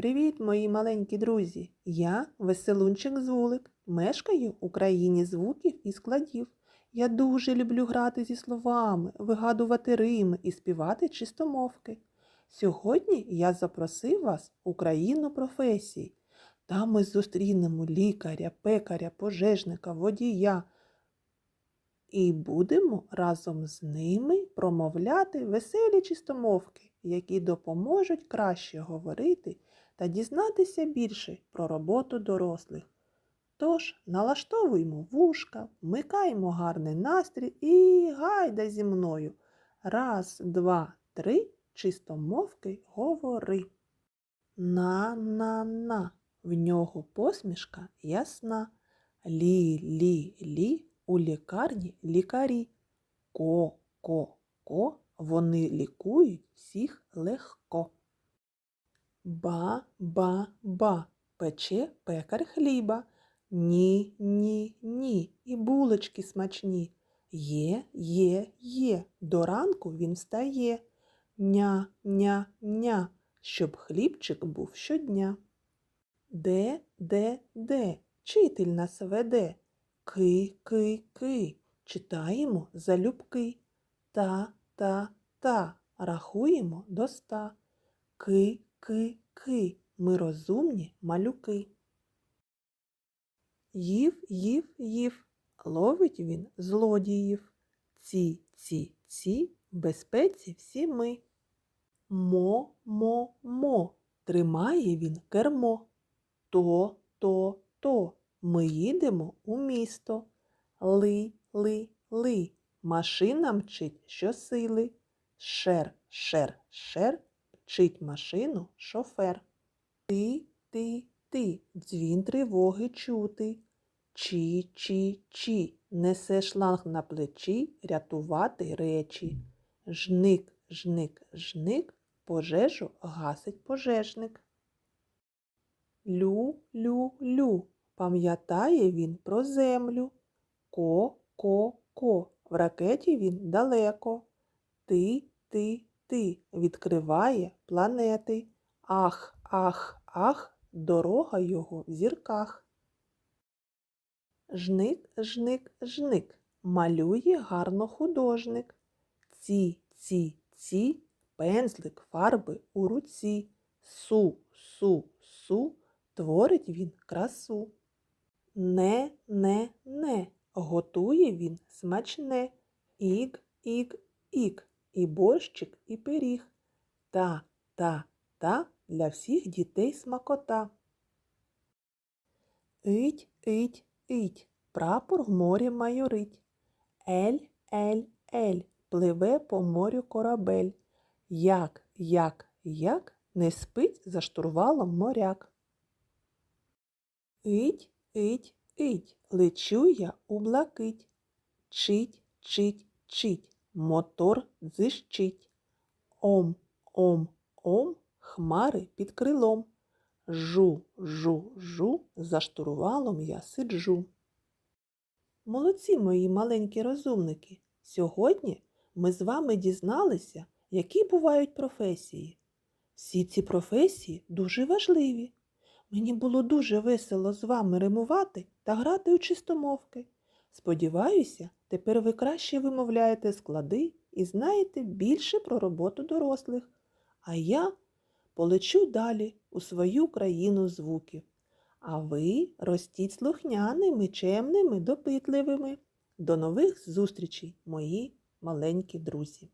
Привіт, мої маленькі друзі! Я Веселунчик Зулик, мешкаю у країні звуків і складів. Я дуже люблю грати зі словами, вигадувати рими і співати чистомовки. Сьогодні я запросив вас у країну професій. Там ми зустрінемо лікаря, пекаря, пожежника, водія. І будемо разом з ними промовляти веселі чистомовки, які допоможуть краще говорити та дізнатися більше про роботу дорослих. Тож налаштовуємо вушка, вмикаємо гарний настрій і гайда зі мною. Раз, два, три, чистомовки говори. На-на-на, в нього посмішка ясна. Лі-лі-лі, у лікарні лікарі. Ко-ко-ко, вони лікують всіх легко. Ба-ба-ба, пече пекар хліба. Ні, ні, ні, і булочки смачні. Є, є, є, до ранку він встає. Ня, ня, ня, щоб хлібчик був щодня. Де, де, де, вчитель нас веде. Ки, ки, ки, читаємо залюбки. Та, та, та, рахуємо до ста. Ки, ки, ки, ми розумні малюки. Їв, їв, їв, ловить він злодіїв. Ці, ці, ці, безпеці всі ми. Мо, мо, мо, тримає він кермо. То, то, то, ми їдемо у місто. Ли, ли, ли, машина мчить щосили. Шер, шер, шер, мчить машину шофер. Ти, ти, ти, дзвін тривоги чути. Чі, чі, чі, несе шланг на плечі рятувати речі. Жник, жник, жник, пожежу гасить пожежник. Лю, лю, лю, пам'ятає він про землю. Ко, ко, ко, в ракеті він далеко. Ти, ти, ти, відкриває планети. Ах, ах, ах, дорога його в зірках. Жник, жник, жник, малює гарно художник. Ці, ці, ці, пензлик фарби у руці. Су, су, су, творить він красу. Не, не, не, готує він смачне. Іг, іг, іг, і борщик, і пиріг. Та, та, та для всіх дітей смакота. Ить, ить, ить, прапор в морі майорить. Ель, ель, ель, пливе по морю корабель. Як, як, як не спить за штурвалом моряк. Ить, ить, ить, лечу я у блакить. Чить, чить, чить, мотор дзищить. Ом, ом, ом, хмари під крилом. Жу, жу, жу, за штурвалом я сиджу. Молодці мої маленькі розумники. Сьогодні ми з вами дізналися, які бувають професії. Всі ці професії дуже важливі. Мені було дуже весело з вами римувати та грати у чистомовки. Сподіваюся, тепер ви краще вимовляєте склади і знаєте більше про роботу дорослих. А я полечу далі у свою країну звуків. А ви ростіть слухняними, чемними, допитливими. До нових зустрічей, мої маленькі друзі!